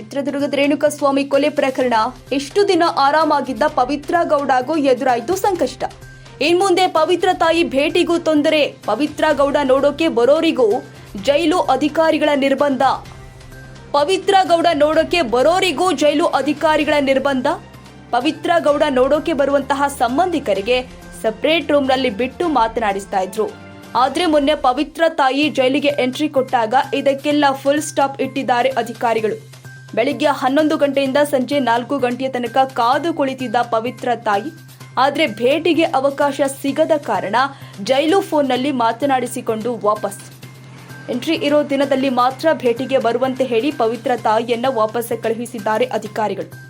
ಚಿತ್ರದುರ್ಗದ ರೇಣುಕಸ್ವಾಮಿ ಕೊಲೆ ಪ್ರಕರಣ. ಎಷ್ಟು ದಿನ ಆರಾಮಾಗಿದ್ದ ಪವಿತ್ರ ಗೌಡಗೂ ಎದುರಾಯಿತು ಸಂಕಷ್ಟ. ಇನ್ಮುಂದೆ ಪವಿತ್ರ ತಾಯಿ ಭೇಟಿಗೂ ತೊಂದರೆ. ಪವಿತ್ರ ಗೌಡ ನೋಡೋಕೆ ಬರೋರಿಗೂ ಜೈಲು ಅಧಿಕಾರಿಗಳ ನಿರ್ಬಂಧ. ಪವಿತ್ರ ಗೌಡ ನೋಡೋಕೆ ಬರೋರಿಗೂ ಜೈಲು ಅಧಿಕಾರಿಗಳ ನಿರ್ಬಂಧ. ಪವಿತ್ರ ಗೌಡ ನೋಡೋಕೆ ಬರುವಂತಹ ಸಂಬಂಧಿಕರಿಗೆ ಸಪರೇಟ್ ರೂಮ್ನಲ್ಲಿ ಬಿಟ್ಟು ಮಾತನಾಡಿಸ್ತಾ ಇದ್ರು. ಆದ್ರೆ ಮೊನ್ನೆ ಪವಿತ್ರ ತಾಯಿ ಜೈಲಿಗೆ ಎಂಟ್ರಿ ಕೊಟ್ಟಾಗ ಇದಕ್ಕೆಲ್ಲ ಫುಲ್ ಸ್ಟಾಪ್ ಇಟ್ಟಿದ್ದಾರೆ ಅಧಿಕಾರಿಗಳು. ಬೆಳಿಗ್ಗೆ ಹನ್ನೊಂದು ಗಂಟೆಯಿಂದ ಸಂಜೆ ನಾಲ್ಕು ಗಂಟೆಯ ತನಕ ಕಾದು ಕುಳಿತಿದ್ದ ಪವಿತ್ರ ತಾಯಿ. ಆದರೆ ಭೇಟಿಗೆ ಅವಕಾಶ ಸಿಗದ ಕಾರಣ ಜೈಲು ಫೋನ್ನಲ್ಲಿ ಮಾತನಾಡಿಸಿಕೊಂಡು ವಾಪಸ್. ಎಂಟ್ರಿ ಇರೋ ದಿನದಲ್ಲಿ ಮಾತ್ರ ಭೇಟಿಗೆ ಬರುವಂತೆ ಹೇಳಿ ಪವಿತ್ರ ತಾಯಿಯನ್ನು ವಾಪಸ್ ಕಳುಹಿಸಿದ್ದಾರೆ ಅಧಿಕಾರಿಗಳು.